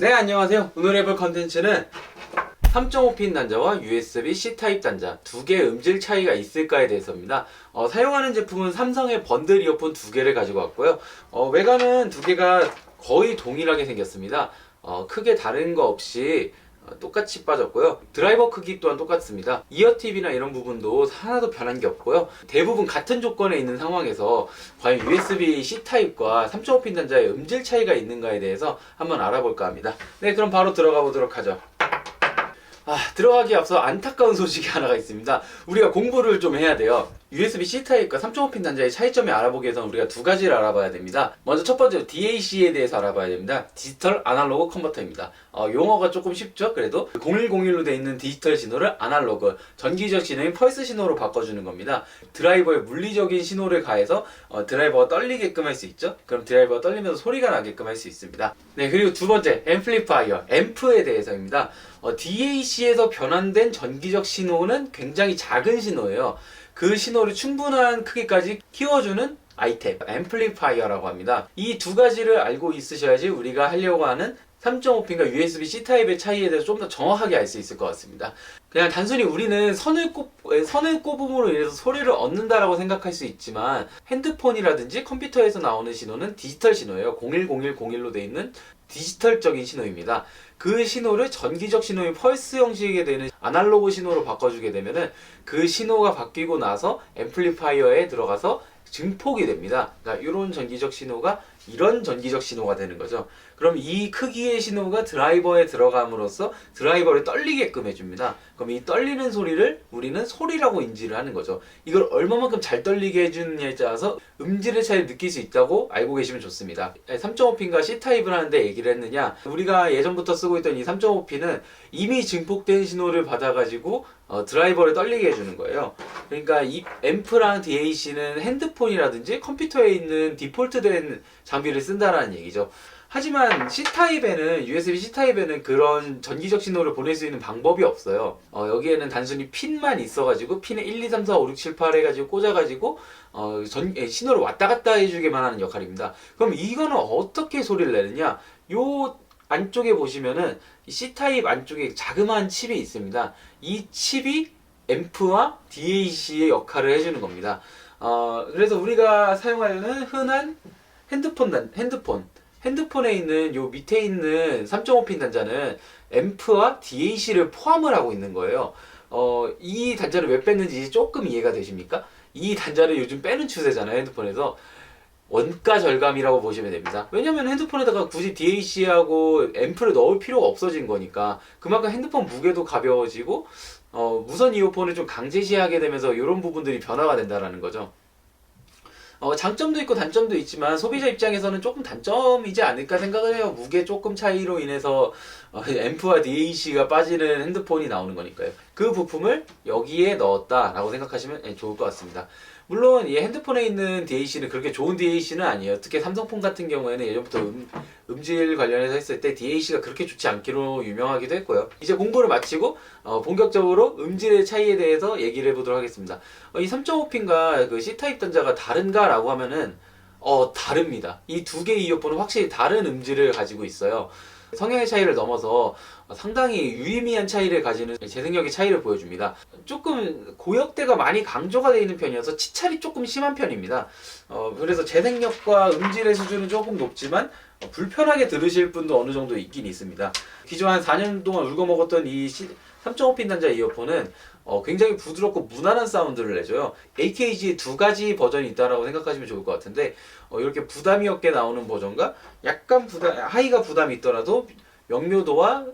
네 안녕하세요. 오늘 해볼 컨텐츠는 3.5핀 단자와 USB C타입 단자 두 개의 음질 차이가 있을까에 대해서입니다. 어, 사용하는 제품은 삼성의 번들 이어폰 두 개를 가지고 왔고요. 어, 외관은 두 개가 거의 동일하게 생겼습니다. 어, 크게 다른 거 없이 어, 똑같이 빠졌고요. 드라이버 크기 또한 똑같습니다. 이어팁이나 이런 부분도 하나도 변한 게 없고요. 대부분 같은 조건에 있는 상황에서 과연 USB-C 타입과 3.5핀 단자의 음질 차이가 있는가에 대해서 한번 알아볼까 합니다. 네, 그럼 바로 들어가 보도록 하죠. 아, 들어가기 앞서 안타까운 소식이 하나가 있습니다. 우리가 공부를 좀 해야 돼요. USB-C 타입과 3.5핀 단자의 차이점을 알아보기 위해서는 우리가 두 가지를 알아봐야 됩니다. 먼저 첫 번째 DAC에 대해서 알아봐야 됩니다. 디지털 아날로그 컨버터입니다. 어, 용어가 조금 쉽죠? 그래도 0101로 되어 있는 디지털 신호를 아날로그, 전기적 신호인 펄스 신호로 바꿔주는 겁니다. 드라이버에 물리적인 신호를 가해서 어, 드라이버가 떨리게끔 할 수 있죠? 그럼 드라이버가 떨리면서 소리가 나게끔 할 수 있습니다. 네, 그리고 두 번째, 앰플리파이어, 앰프에 대해서입니다. 어, DAC에서 변환된 전기적 신호는 굉장히 작은 신호예요. 그 신호를 충분한 크기까지 키워주는 아이템, 앰플리파이어라고 합니다. 이 두 가지를 알고 있으셔야지 우리가 하려고 하는 3.5핀과 USB-C 타입의 차이에 대해서 좀 더 정확하게 알 수 있을 것 같습니다. 그냥 단순히 우리는 선을 꼽, 선을 꼽음으로 인해서 소리를 얻는다라고 생각할 수 있지만 핸드폰이라든지 컴퓨터에서 나오는 신호는 디지털 신호예요. 010101로 되어 있는 디지털적인 신호입니다. 그 신호를 전기적 신호인 펄스 형식이 되는 아날로그 신호로 바꿔주게 되면은 그 신호가 바뀌고 나서 앰플리파이어에 들어가서 증폭이 됩니다. 그러니까 이런 전기적 신호가 이런 전기적 신호가 되는 거죠. 그럼 이 크기의 신호가 드라이버에 들어감으로써 드라이버를 떨리게끔 해줍니다. 그럼 이 떨리는 소리를 우리는 소리라고 인지를 하는 거죠. 이걸 얼마만큼 잘 떨리게 해주느냐에 따라서 음질의 차이를 느낄 수 있다고 알고 계시면 좋습니다. 3.5핀과 C타입을 하는데 얘기를 했느냐? 우리가 예전부터 쓰고 있던 이 3.5핀은 이미 증폭된 신호를 받아가지고 어, 드라이버를 떨리게 해주는 거예요. 그러니까 이 앰프랑 DAC는 핸드폰이라든지 컴퓨터에 있는 디폴트된 장비를 쓴다라는 얘기죠. 하지만 C타입에는 USB C타입에는 그런 전기적 신호를 보낼 수 있는 방법이 없어요. 어, 여기에는 단순히 핀만 있어가지고 핀에 1, 2, 3, 4, 5, 6, 7, 8 해가지고 꽂아가지고 어, 전, 예, 신호를 왔다 갔다 해주게만 하는 역할입니다. 그럼 이거는 어떻게 소리를 내느냐? 요 안쪽에 보시면은 이 C타입 안쪽에 자그마한 칩이 있습니다. 이 칩이 앰프와 DAC의 역할을 해주는 겁니다. 어, 그래서 우리가 사용하는 흔한 핸드폰 단, 핸드폰 핸드폰에 있는 요 밑에 있는 3.5핀 단자는 앰프와 DAC를 포함을 하고 있는 거예요. 어, 이 단자를 왜 뺐는지 조금 이해가 되십니까? 이 단자를 요즘 빼는 추세잖아요, 핸드폰에서. 원가 절감이라고 보시면 됩니다. 왜냐면 핸드폰에다가 굳이 DAC하고 앰프를 넣을 필요가 없어진 거니까 그만큼 핸드폰 무게도 가벼워지고 어, 무선 이어폰을 좀 강제시하게 되면서 이런 부분들이 변화가 된다라는 거죠. 어, 장점도 있고 단점도 있지만 소비자 입장에서는 조금 단점이지 않을까 생각을 해요. 무게 조금 차이로 인해서 어, 앰프와 DAC가 빠지는 핸드폰이 나오는 거니까요. 그 부품을 여기에 넣었다라고 생각하시면 예, 좋을 것 같습니다. 물론 이 핸드폰에 있는 DAC는 그렇게 좋은 DAC는 아니에요. 특히 삼성폰 같은 경우에는 예전부터 음, 음질 관련해서 했을 때 DAC가 그렇게 좋지 않기로 유명하기도 했고요. 이제 공부를 마치고 어, 본격적으로 음질의 차이에 대해서 얘기를 해보도록 하겠습니다. 어, 이 3.5핀과 그 C타입 단자가 다른가라고 하면은 어 다릅니다. 이 두 개의 이어폰은 확실히 다른 음질을 가지고 있어요. 성향의 차이를 넘어서 상당히 유의미한 차이를 가지는 재생력의 차이를 보여줍니다. 조금 고역대가 많이 강조가 되어 있는 편이어서 치찰이 조금 심한 편입니다. 어, 그래서 재생력과 음질의 수준은 조금 높지만 어, 불편하게 들으실 분도 어느 정도 있긴 있습니다. 기존 한 4년 동안 울고 먹었던 이 3.5핀 단자 이어폰은 어, 굉장히 부드럽고 무난한 사운드를 내줘요. AKG 두 가지 버전이 있다라고 생각하시면 좋을 것 같은데 어, 이렇게 부담이 없게 나오는 버전과 약간 부담 하이가 부담이 있더라도 명료도와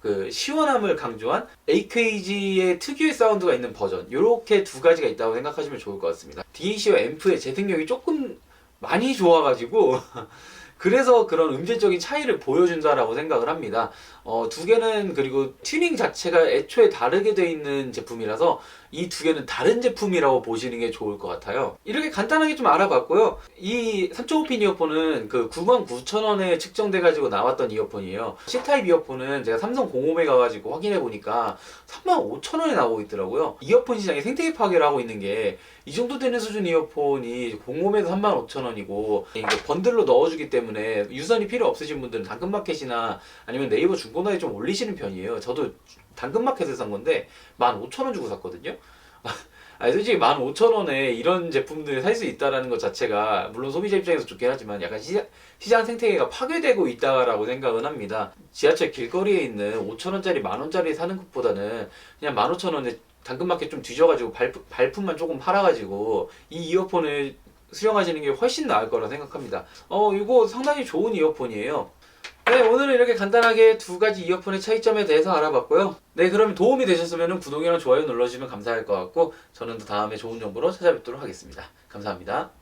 그 시원함을 강조한 AKG의 특유의 사운드가 있는 버전 이렇게 두 가지가 있다고 생각하시면 좋을 것 같습니다. DAC와 앰프의 재생력이 조금 많이 좋아가지고 그래서 그런 음질적인 차이를 보여준다라고 생각을 합니다. 어, 두 개는 그리고 튜닝 자체가 애초에 다르게 돼 있는 제품이라서 이 두 개는 다른 제품이라고 보시는 게 좋을 것 같아요. 이렇게 간단하게 좀 알아봤고요. 이 3.5핀 이어폰은 그 99,000원에 측정돼가지고 나왔던 이어폰이에요. C타입 이어폰은 제가 삼성 공홈에 가가지고 확인해 보니까 35,000원에 나오고 있더라고요. 이어폰 시장에 생태계 파괴를 하고 있는 게 이 정도 되는 수준 이어폰이 공홈에도 35,000원이고 이게 번들로 넣어주기 때문에 유선이 필요 없으신 분들은 당근마켓이나 아니면 네이버 중고나라에 좀 올리시는 편이에요. 저도 당근마켓에서 산 건데 15,000원 주고 샀거든요. 아니 솔직히 15,000원에 이런 제품들을 살 수 있다라는 것 자체가 물론 소비자 입장에서 좋긴 하지만 약간 시장, 시장 생태계가 파괴되고 있다라고 생각은 합니다. 지하철 길거리에 있는 5,000원짜리 만원짜리 사는 것보다는 그냥 15,000원에 당근마켓 좀 뒤져가지고 발품, 발품만 조금 팔아가지고 이 이어폰을 수령하시는 게 훨씬 나을 거라 생각합니다. 어 이거 상당히 좋은 이어폰이에요. 네, 오늘은 이렇게 간단하게 두 가지 이어폰의 차이점에 대해서 알아봤고요. 네, 그럼 도움이 되셨으면 구독이랑 좋아요 눌러주시면 감사할 것 같고, 저는 또 다음에 좋은 정보로 찾아뵙도록 하겠습니다. 감사합니다.